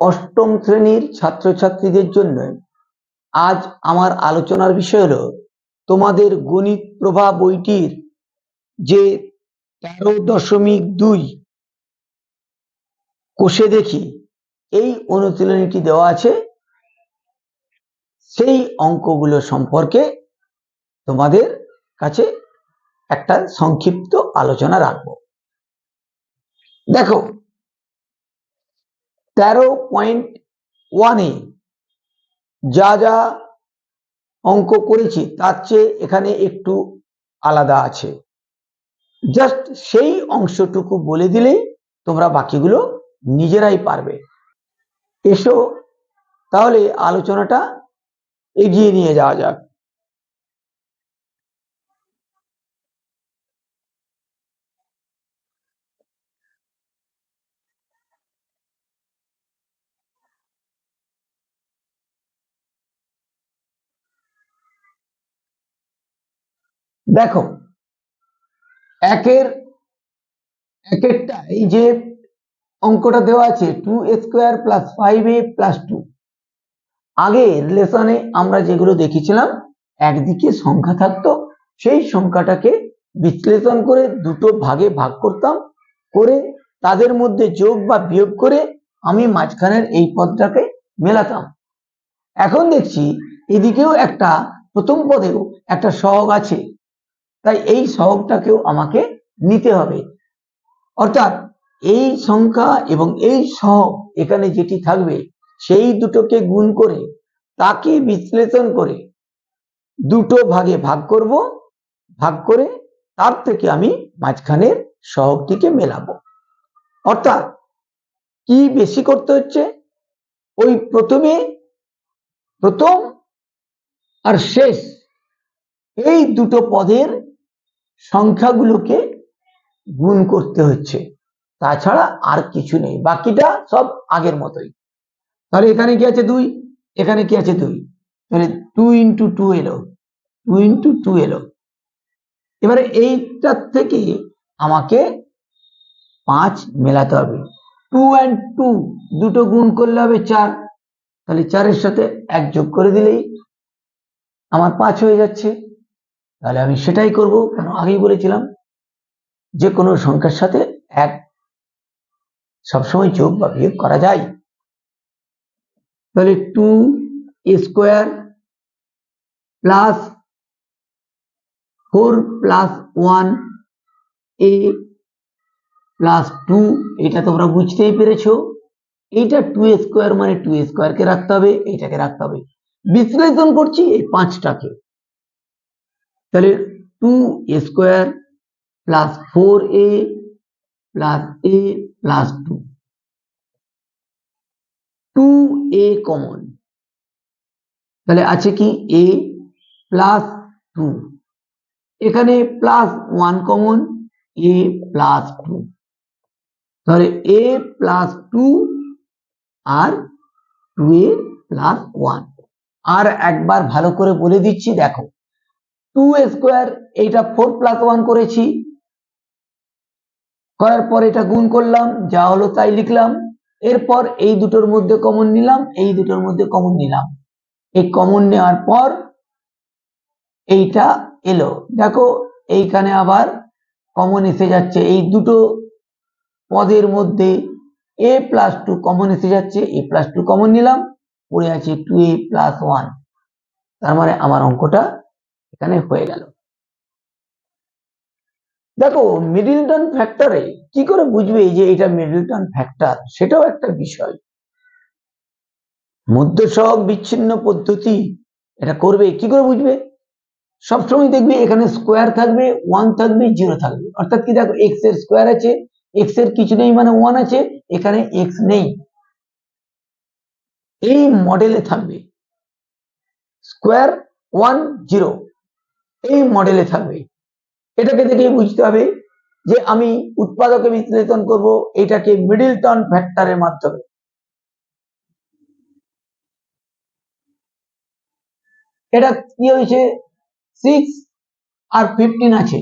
অষ্টম শ্রেণির ছাত্রছাত্রীদের জন্য আজ আমার আলোচনার বিষয় হলো তোমাদের গণিত প্রভা বইটির যে তেরো দশমিক দুই কোষে দেখি, এই অনুশীলনীটি দেওয়া আছে। সেই অঙ্কগুলো সম্পর্কে তোমাদের কাছে একটা সংক্ষিপ্ত আলোচনা রাখব। দেখো তেরো পয়েন্ট ওয়ানে যা যা অঙ্ক করেছি, তার চেয়ে এখানে একটু আলাদা আছে। জাস্ট সেই অংশটুকু বলে দিলেই তোমরা বাকিগুলো নিজেরাই পারবে। এসো, তাহলে আলোচনাটা এগিয়ে নিয়ে যাওয়া যাক। দেখো, একের এক একটা এই যে অঙ্কটা দেওয়া আছে two square plus five A plus two আগে রিলেশনে আমরা যেগুলো দেখেছিলাম, একদিকে সংখ্যা থাকতো, সেই সংখ্যাটাকে বিশ্লেষণ করে দুটো ভাগে ভাগ করতাম, করে তাদের মধ্যে যোগ বা বিয়োগ করে আমি মাঝখানের এই পদটাকে মেলাতাম। এখন দেখছি এদিকেও একটা, প্রথম পদেও একটা সহগ আছে। তাই এই সহগটাকেও আমাকে নিতে হবে। অর্থাৎ এই সংখ্যা এবং এই সহগ এখানে যেটি থাকবে, সেই দুটোকে গুণ করে তাকে বিশ্লেষণ করে দুটো ভাগে ভাগ করব, ভাগ করে তার থেকে আমি মাঝখানের সহগটিকে মেলাবো। অর্থাৎ কি বেশি করতে হচ্ছে? ওই প্রথমে, প্রথম আর শেষ এই দুটো পদের সংখ্যাগুলোকে গুণ করতে হচ্ছে। তাছাড়া আর কিছু নেই। বাকিটা সব আগের মতোই। তাহলে এখানে কি আছে দুই? এখানে কি আছে দুই? তাহলে টু ইন্টু টু এলো। টু ইন্টু টু এলো। এবারে এইটার থেকে আমাকে পাঁচ মেলাতে হবে। টু অ্যান্ড টু দুটো গুণ করলে হবে চার। তাহলে চারের সাথে এক যোগ করে দিলেই আমার পাঁচ হয়ে যাচ্ছে। তাহলে আমি সেটাই করব কেন আগেই বলেছিলাম যে কোনো সংখ্যার সাথে এক। সবসময় যোগ বা বিয়োগ করা যায়। তাহলে two square plus four plus one A plus two এটা তোমরা বুঝতেই পেরেছ। এইটা টু স্কোয়ার মানে টু স্কোয়ারকে রাখতে হবে, এইটাকে রাখতে হবে। বিশ্লেষণ করছি এই পাঁচটাকে। তাহলে two square plus four A plus A plus two two A common তাহলে আছে কি এ প্লাস টু এখানে plus one common A plus two তাহলে এ প্লাস টু আর টু এ প্লাস ওয়ান আর একবার ভালো করে বলে দিচ্ছি, দেখো। টু স্কোয়ার এইটা ফোর প্লাস ওয়ান করেছি। করার পর এটা গুণ করলাম, যা হলো তাই লিখলাম। এরপর এই দুটোর মধ্যে কমন নিলাম, এই দুটোর মধ্যে কমন নিলাম। এই কমন নেওয়ার পর এইটা এলো। দেখো, এইখানে আবার কমন এসে যাচ্ছে। এই দুটো পদের মধ্যে এ প্লাস টু কমন এসে যাচ্ছে। এ প্লাস টু কমন নিলাম। পড়ে আছে টু এ প্লাস ওয়ান তার মানে আমার অঙ্কটা এখানে হয়ে গেল। দেখো, মিডিলটন ফ্যাক্টরে কি করে বুঝবে যে এটা মিডিলটন ফ্যাক্টর সেটাও একটা বিষয়। মধ্যসহগ বিচ্ছিন্ন পদ্ধতি এটা করবে, কি করে বুঝবে? সবসময় দেখবে এখানে স্কোয়ার থাকবে ওয়ান থাকবে জিরো থাকবে। অর্থাৎ কি দেখো এক্সের স্কোয়ার আছে এক্সের কিছু নেই মানে ওয়ান আছে, এখানে এক্স নেই। এই মডেলে থাকবে। স্কোয়ার ওয়ান জিরো এই মডেলে থাকবে। এটাকে দেখেই বুঝতে হবে যে আমি উৎপাদকে বিশ্লেষণ করব, এটাকে মিডিল টার্ন ফ্যাক্টরের মাধ্যমে। এটা কি হয়েছে? সিক্স আর ফিফটিন আছে।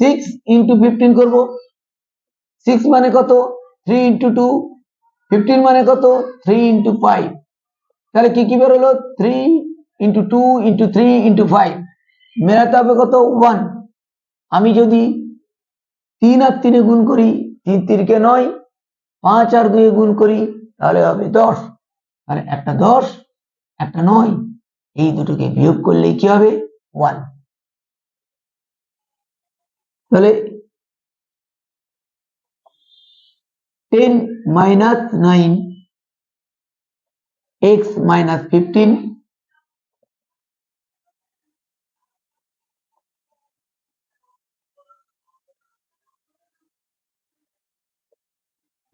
সিক্স ইন্টু ফিফটিন করব। সিক্স মানে কত? থ্রি ইন্টু টু ফিফটিন মানে কত? থ্রি ইন্টু ফাইভ তাহলে কি কি বেরোলো? Three into two into three into five মেলাতে হবে কত ওয়ান। আমি যদি তিন আর তিনে গুণ করি, তিন তিনকে নয়, পাঁচ আর দুয়ে গুণ করি, তাহলে হবে দশ। তাহলে একটা দশ, একটা নয়, এই দুটোকে বিয়োগ করলে কি হবে? ওয়ান। তাহলে ten minus nine, X minus fifteen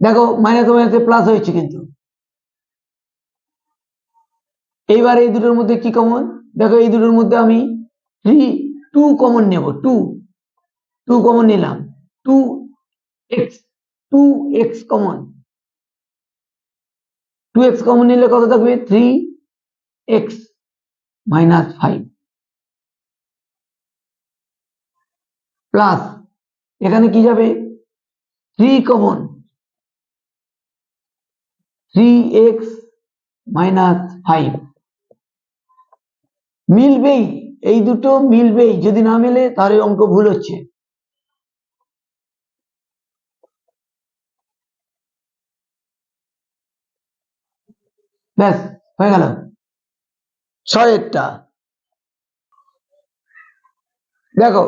দেখো মাইনাস মাইনাসে প্লাস হয়েছে কিন্তু। এইবার এই দুটোর মধ্যে কি কমন দেখো এই দুটোর মধ্যে আমি থ্রি টু কমন নেব টু টু কমন নিলাম। Two X two X common two X common নিলে কত থাকবে? Three X minus five plus এখানে কি যাবে? Three common three X minus মিলবেই, এই দুটো মিলবেই, যদি না অঙ্ক ভুল হচ্ছে। ব্যাস, হয়ে গেল। ছয়েরটা দেখো,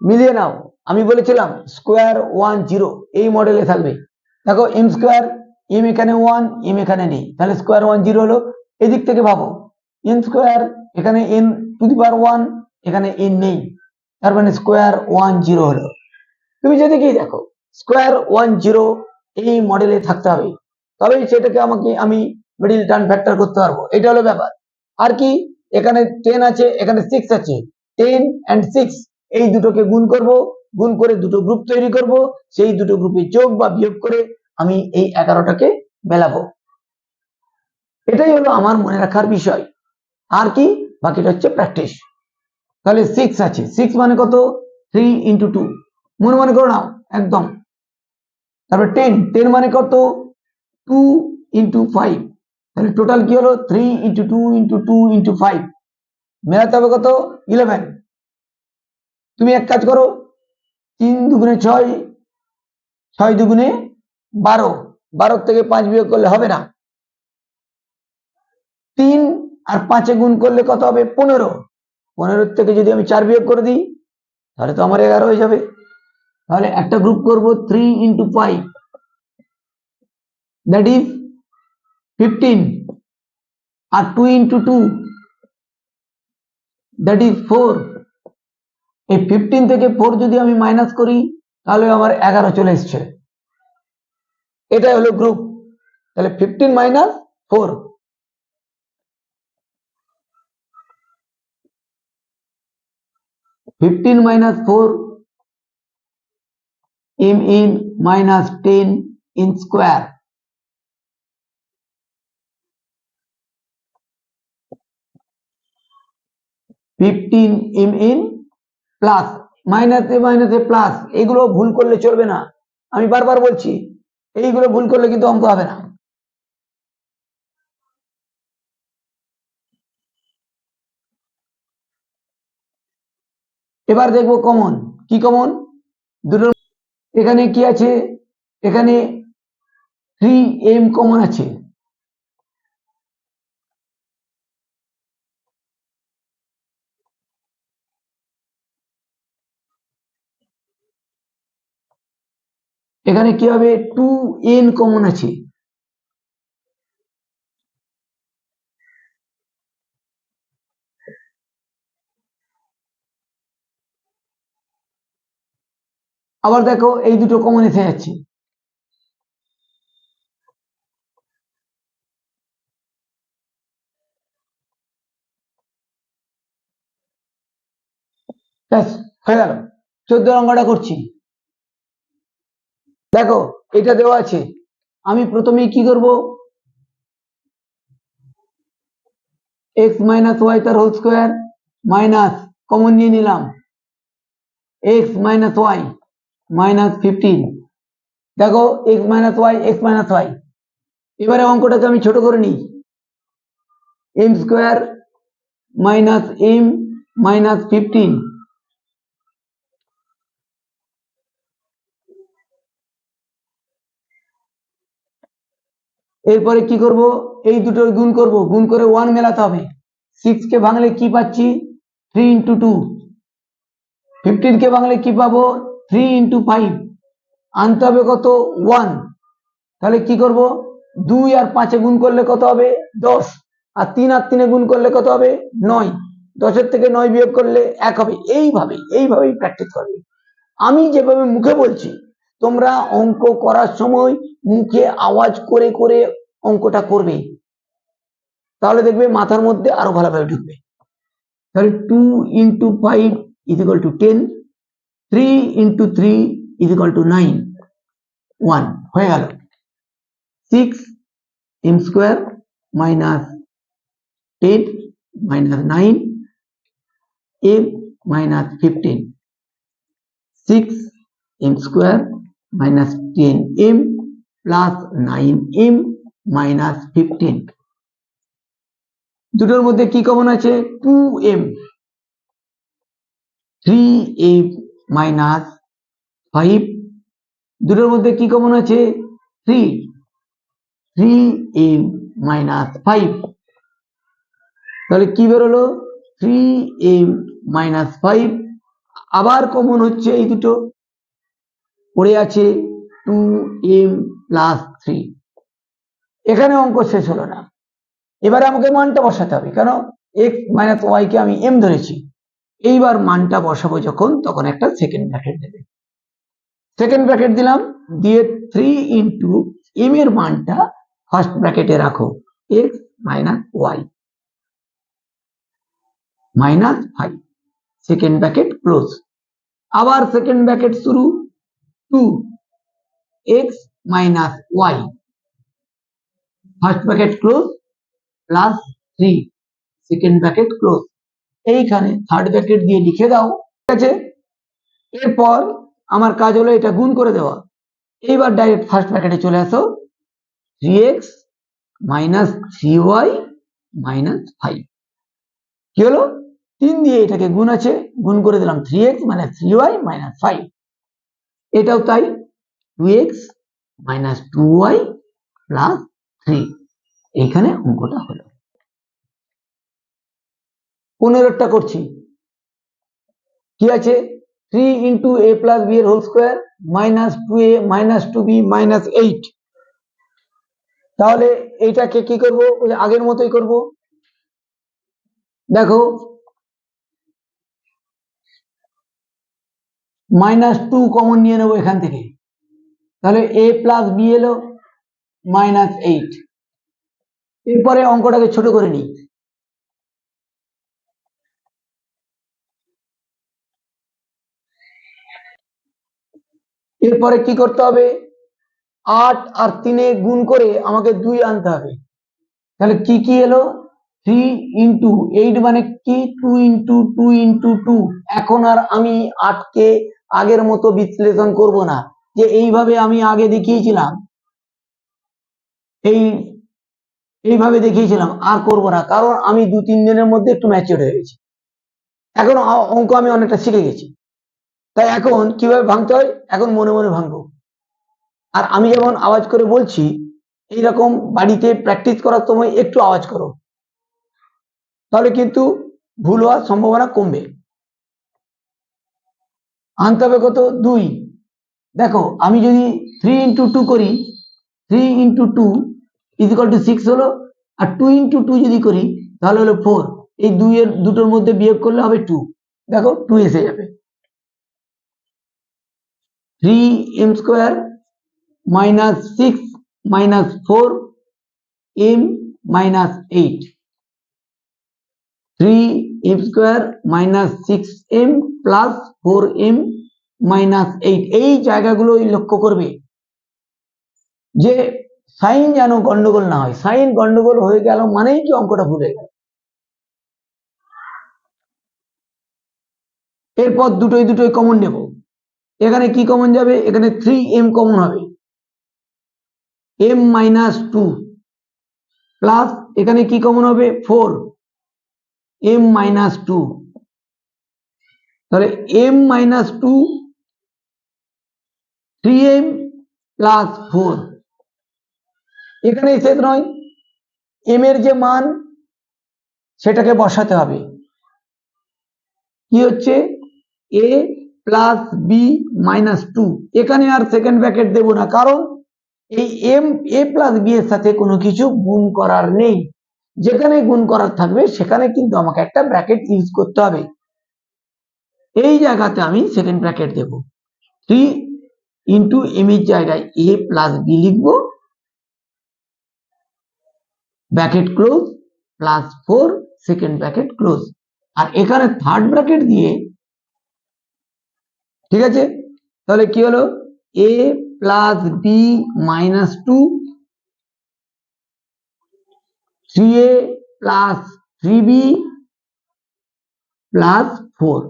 মিলিয়ে নাও। আমি বলেছিলাম স্কোয়ার ওয়ান জিরো এই মডেলে থাকবে। দেখো এম স্কোয়ার এম এখানে ওয়ান এম এখানে নেই। তাহলে স্কোয়ার ওয়ান জিরো হলো এদিক থেকে ভাবো। এন স্কোয়ার এখানে N to the power one এখানে এন নেই। তার মানে স্কোয়ার ওয়ান জিরো হলো। তুমি যদি কি দেখো স্কোয়ার ওয়ান জিরো এই মডেলে থাকতে হবে। তবেই সেটাকে আমাকে, আমি মিডিল টার্ন ফ্যাক্টর করতে পারব। এটা হলো ব্যাপার। আর কি, এখানে টেন আছে, এখানে সিক্স আছে। টেন অ্যান্ড সিক্স এই দুটোকে গুণ করব। গুণ করে দুটো গ্রুপ তৈরি করব। সেই দুটো গ্রুপে যোগ বা বিয়োগ করে আমি এই এগারোটাকে মেলাবো। এটাই হলো আমার মনে রাখার বিষয়। আর কি? বাকিটা হচ্ছে প্র্যাকটিস তাহলে সিক্স আছে। সিক্স মানে কত? থ্রি ইন্টু টু মনে মনে করো নাও, একদম। তারপরে টেন টেন মানে কত? টু ইন্টু ফাইভ তাহলে টোটাল কি হলো? Three into two into two into five মেলাতে হবে কত? ইলেভেন তুমি এক কাজ করো, তিন দুগুণে ছয় ছয় দুগুণে বারো বারো থেকে পাঁচ বিয়োগ করলে হবে না। তিন আর পাঁচে গুণ করলে কত হবে? পনেরো। পনেরো থেকে যদি আমি চার বিয়োগ করে দিই, তাহলে তো আমার এগারো হয়ে যাবে। তাহলে একটা গ্রুপ করব three into five that is fifteen R two into two that is four এই ফিফটিন থেকে ফোর যদি আমি মাইনাস করি, তাহলে আমার এগারো চলে এসছে। এটাই হলো গ্রুপ তাহলে fifteen minus four fifteen minus four m in minus 10 in square. Fifteen M in plus মাইনাসে মাইনাসে প্লাস এগুলো ভুল করলে চলবে না। আমি বারবার বলছি এইগুলো ভুল করলে কিন্তু অঙ্ক হবে না। এবার দেখব কমন কি কমন দুটোর এখানে কি আছে? এখানে থ্রি এম কমন আছে। এখানে কি হবে? টু এন কমন আছে। আবার দেখো, এই দুটো কমন এসে যাচ্ছে চোদ্দ অঙ্কটা করছি। দেখো, এটা দেওয়া আছে। আমি প্রথমেই কি করব? এক্স মাইনাস ওয়াই তার হোল স্কোয়ার মাইনাস কমন নিয়ে নিলাম। X minus Y minus fifteen দেখো X minus Y X minus Y এবারে অঙ্কটাকে আমি ছোট করে নিই। M square minus M minus fifteen এরপরে কি করব? এই দুটোর গুণ করব। গুণ করে ওয়ান মেলাতে হবে। সিক্স কে ভাঙলে কি পাচ্ছি? থ্রি ইন্টু টু ফিফটিন কে ভাঙলে কি পাবো? থ্রি ইন্টু ফাইভ আনতে হবে কত? ওয়ান তাহলে কি করব? দুই আর পাঁচে গুণ করলে কত হবে? দশ। আর তিন আর তিনে গুণ করলে কত হবে? নয়। দশের থেকে নয় বিয়োগ করলে এক হবে। এইভাবে, এইভাবেই প্র্যাকটিস করবে। আমি যেভাবে মুখে বলছি তোমরা অঙ্ক করার সময় মুখে আওয়াজ করে করে অঙ্কটা করবে। তাহলে দেখবে মাথার মধ্যে আরও ভালোভাবে ঢুকবে। তাহলে two into five is equal to ten three into three is equal to nine one হয়ে গেল। Six M square minus ten minus nine M minus fifteen six M square minus ten M plus nine M minus fifteen দুটোর মধ্যে কি common আছে? Two M three M দুটোর মধ্যে কি common আছে? Three three M minus five তাহলে কি বেরোলো? থ্রি এম মাইনাস ফাইভ আবার কমন হচ্ছে এই দুটো। পড়ে আছে টু এম প্লাস থ্রি এখানে অঙ্ক শেষ হলো না। এবারে আমাকে মানটা বসাতে হবে, কেন? এক্স মাইনাস ওয়াই কে আমি এম ধরেছি। এইবার মানটা বসাবো যখন, তখন একটা সেকেন্ড ব্র্যাকেট দেবে। সেকেন্ড ব্র্যাকেট দিলাম, দিয়ে থ্রি ইন্টু এম এর মানটা ফার্স্ট ব্র্যাকেটে রাখো X minus Y minus five second bracket close আবার সেকেন্ড ব্র্যাকেট শুরু। Two X minus Y first bracket close plus three second bracket close এইখানে থার্ড ব্র্যাকেট দিয়ে লিখে দাও। ঠিক আছে? এরপর আমার কাজ হলো এটা গুণ করে দেওয়া। এইবার ডাইরেক্ট ফার্স্ট ব্র্যাকেটে চলে আসো। Three X minus three Y minus five কি হলো? তিন দিয়ে এটাকে গুণ আছে। গুণ করে দিলাম three X minus three Y minus five এটাও তাই two X minus two Y plus three এইখানে অঙ্কটা হলো। পনেরোটা করছি। কি আছে? Three into A plus B এর whole square minus two A minus two B minus eight তাহলে এইটাকে কি করব? আগের মতোই করব। দেখো মাইনাস টু কমন নিয়ে নেব এখান থেকে। তাহলে এ প্লাস বি এলো মাইনাস এইট এরপরে অঙ্কটাকে ছোট করে নিই। এরপরে কি করতে হবে? আট আর তিনে গুণ করে আমাকে দুই আনতে হবে। তাহলে কি কি এলো? থ্রি ইন্টু এইট মানে কি? Two into two into two এখন আর আমি আটকে আগের মতো বিশ্লেষণ করব না, যে এইভাবে আমি আগে দেখিয়েছিলাম, এই, এইভাবে দেখিয়েছিলাম, আর করব না, কারণ আমি দু, তিন দিনের মধ্যে একটু ম্যাচিওর হয়ে গেছি। এখন অঙ্ক আমি অনেকটা শিখে গেছি। তাই এখন কীভাবে ভাঙতে হয়? এখন মনে মনে ভাঙবো। আর আমি যেমন আওয়াজ করে বলছি, এইরকম বাড়িতে প্র্যাকটিস করার সময় একটু আওয়াজ করো। তাহলে কিন্তু ভুল হওয়ার সম্ভাবনা কমবে। আনতে হবে কত? দুই। দেখো, আমি যদি থ্রি ইন্টু টু করি three into two is equal to six হলো, আর টু ইন্টু টু যদি করি, তাহলে হলো ফোর এই দুইয়ের দুটোর মধ্যে বিয়োগ করলে হবে টু দেখো টু এসে যাবে। Three M square minus six minus four M minus eight three M square minus six M plus four M minus eight. এই জায়গাগুলো লক্ষ্য করবে যে সাইন যেন গন্ডগোল না হয়। সাইন গন্ডগোল হয়ে গেল মানেই কি অঙ্কটা ভুলে গেল। এরপর দুটোই দুটোই কমন নেব। এখানে কি কমন যাবে? এখানে থ্রি এম কমন হবে। এম মাইনাস টু প্লাস এখানে কি কমন হবে? ফোর এম মাইনাস টু তাহলে M minus two three M plus four এখানে সেট নয়। এম এর যে মান, সেটাকে বসাতে হবে। কি হচ্ছে? A plus B minus two এখানে আর সেকেন্ড ব্র্যাকেট দেব না। কারণ এই এম এ প্লাস বি এর সাথে কোনো কিছু গুণ করার নেই। যেখানে গুণ করার থাকবে, সেখানে কিন্তু আমাকে একটা ব্র্যাকেট ইউজ করতে হবে। এই জায়গাতে আমি সেকেন্ড ব্র্যাকেট দেব। থ্রি ইন্টু এম এর জায়গায় এ প্লাস বি লিখব। Bracket close plus four second bracket close আর এখানে থার্ড ব্র্যাকেট দিয়ে, ঠিক আছে? তাহলে কি হলো? A plus B minus two three A plus three B plus four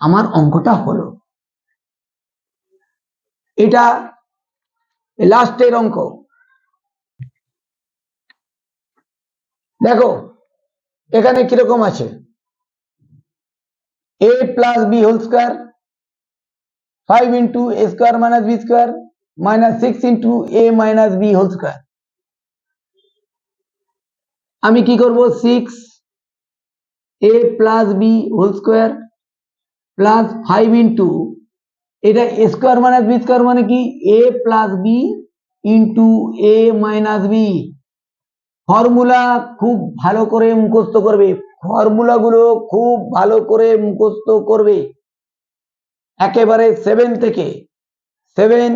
আমার অঙ্কটা হলো। এটা লাস্টের অঙ্ক। দেখো, এখানে কীরকম আছে? A plus B whole square five into A square minus B square minus six into A minus B whole square আমি কি করব? Six A plus B whole square plus five into এটা স্কোয়ার মাইনাস বি স্কোয়ার মানে কি? A plus B into A minus B formula খুব ভালো করে মুখস্থ করবে। ফর্মুলা গুলো খুব ভালো করে মুখস্থ করবে। একেবারে সেভেন থেকে সেভেন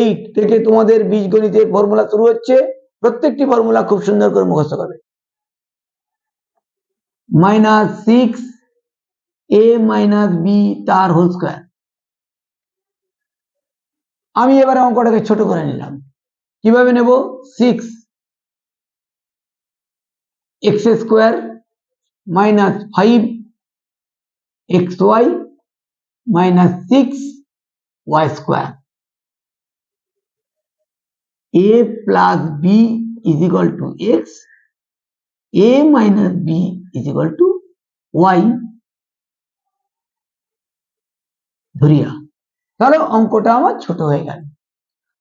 এইট থেকে তোমাদের বীজগণিতের ফর্মুলা শুরু হচ্ছে। প্রত্যেকটি ফর্মুলা খুব সুন্দর করে মুখস্থ করবে। Minus six A minus B তার হোল স্কোয়ার আমি এবারে অঙ্কটাকে ছোট করে নিলাম। কীভাবে নেব? Six X square minus five X Y minus six Y square A plus B is equal to X A minus B is equal to Y ধরিয়া। তাহলে অঙ্কটা আমার ছোট হয়ে গেল।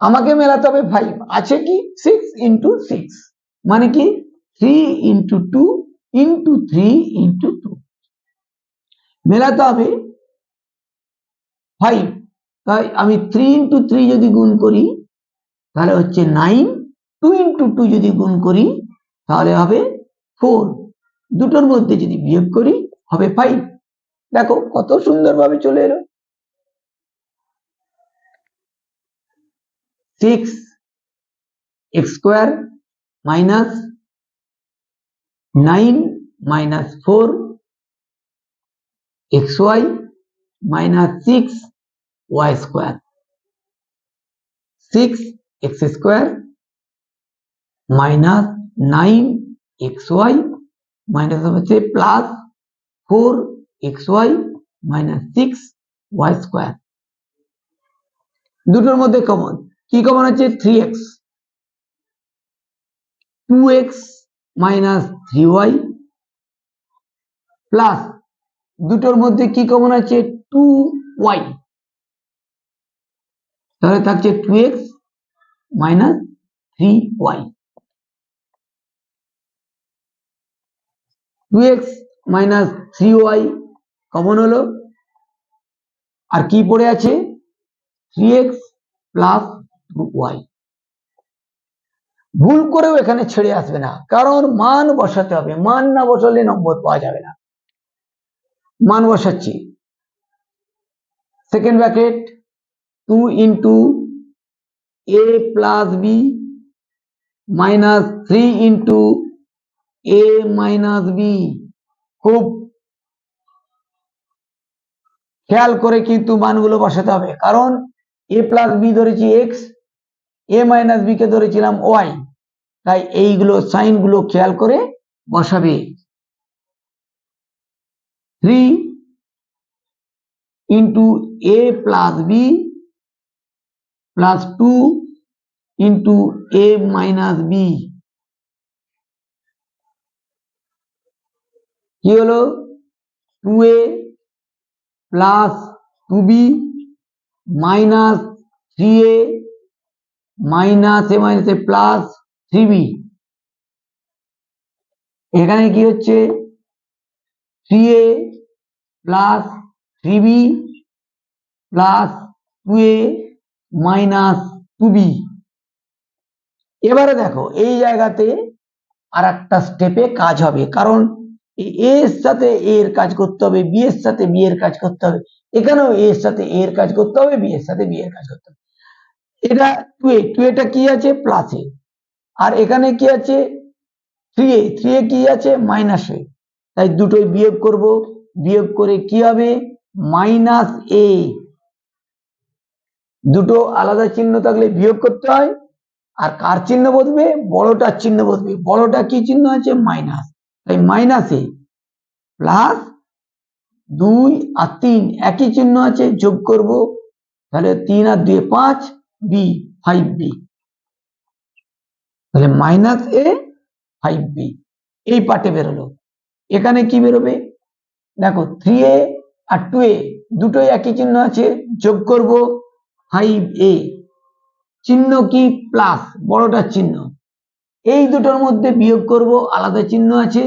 আমাকে মেলাতে হবে ফাইভ আছে কি? সিক্স ইন্টু সিক্স মানে কি? Three into two into three into two মেলাতে হবে ফাইভ তাই আমি থ্রি ইন্টু থ্রি যদি গুণ করি, তাহলে হচ্ছে নাইন টু ইন্টু টু যদি গুণ করি, তাহলে হবে ফোর দুটোর মধ্যে যদি বিয়োগ করি, হবে ফাইভ দেখো কত সুন্দরভাবে চলে এলো। Six X square minus nine minus four X Y minus six Y square six X square minus nine X minus হচ্ছে plus four X Y minus six Y square দুটোর মধ্যে কমন কি কমন আছে three X two X minus three Y plus দুটোর মধ্যে কি common আছে two Y তাহলে থাকছে two X minus three Y two X minus three Y common হলো। আর কি পড়ে আছে? থ্রি এক্স প্লাস ওয়াই ভুল করেও এখানে ছেড়ে আসবে না। কারণ মান বসাতে হবে। মান না বসালে নম্বর পাওয়া যাবে না। মান বসাচ্ছি। Second bracket two into A plus B minus three into A minus B খুব খেয়াল করে কিন্তু মানগুলো বসাতে হবে। কারণ এ প্লাস বি ধরেছি এক্স এ মাইনাস বি কে ধরেছিলাম ওয়াই তাই এইগুলো সাইনগুলো খেয়াল করে বসাবে। Three into A plus B plus two into A minus B কি হলো? Two A plus two B minus three A minus A minus A plus three B এখানে কি হচ্ছে? Three A plus three B plus two A minus two B এবারে দেখো, এই জায়গাতে আর একটা স্টেপে কাজ হবে, কারণ এর সাথে এর কাজ করতে হবে বি এর সাথে বি এর কাজ করতে হবে। এখানেও এর সাথে এর কাজ করতে হবে বি এর সাথে বি এর কাজ করতে হবে। এটা টু এ টু এটা কি আছে? প্লাস আর এখানে কি আছে? থ্রি এ থ্রি এ কি আছে? মাইনাস এ তাই দুটোই বিয়োগ করব। বিয়োগ করে কি হবে? মাইনাস এ দুটো আলাদা চিহ্ন থাকলে বিয়োগ করতে হয়। আর কার চিহ্ন বসবে বড়টার চিহ্ন বসবে বড়টা কি চিহ্ন আছে? মাইনাস তাই মাইনাস এ প্লাস দুই আর তিন, একই চিহ্ন আছে, যোগ করব, তাহলে তিন আর দুই পাঁচ বি ফাইভ বি তাহলে মাইনাস এ ফাইভ বি এই পার্টে বেরোলো। এখানে কি বেরোবে? দেখো থ্রি এ আর টু এ দুটোই একই চিহ্ন আছে, যোগ করব ফাইভ এ চিহ্ন কি? প্লাস বড়টার চিহ্ন। এই দুটোর মধ্যে বিয়োগ করব, আলাদা চিহ্ন আছে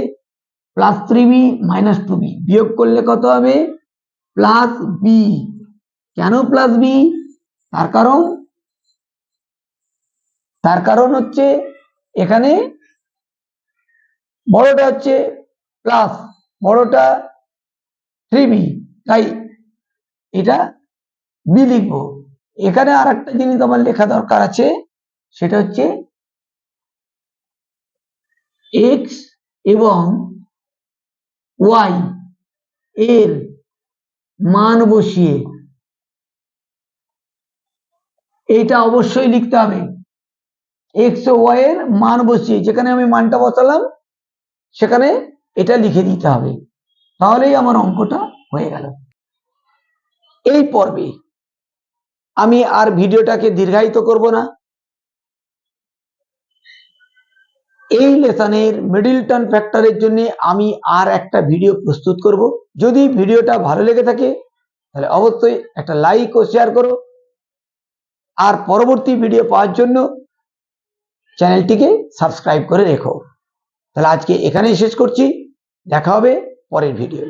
plus three B minus two B বিয়োগ করলে কত হবে? প্লাস বি কেন প্লাস বি তার কারণ তার কারণ হচ্ছে এখানে বড়টা হচ্ছে প্লাস বড়টা থ্রি বি তাই এটা বি লিখব। এখানে আর একটা জিনিস আমার লেখা দরকার আছে, সেটা হচ্ছে এক্স এবং ওয়াই এর মান বসিয়ে এইটা অবশ্যই লিখতে হবে। এক্স ও ওয়াই এর মান বসিয়ে যেখানে আমি মানটা বসালাম, সেখানে এটা লিখে দিতে হবে। তাহলেই আমার অঙ্কটা হয়ে গেল। এই পর্বে আমি আর ভিডিওটাকে দীর্ঘায়িত করব না। এই লেসনের মিডিল টার্ন ফ্যাক্টরের জন্য আমি আর একটা ভিডিও প্রস্তুত করব। যদি ভিডিওটা ভালো লেগে থাকে, তাহলে অবশ্যই একটা লাইক ও শেয়ার করো। আর পরবর্তী ভিডিও পাওয়ার জন্য চ্যানেলটিকে সাবস্ক্রাইব করে রেখো। তাহলে আজকে এখানেই শেষ করছি। দেখা হবে পরের ভিডিও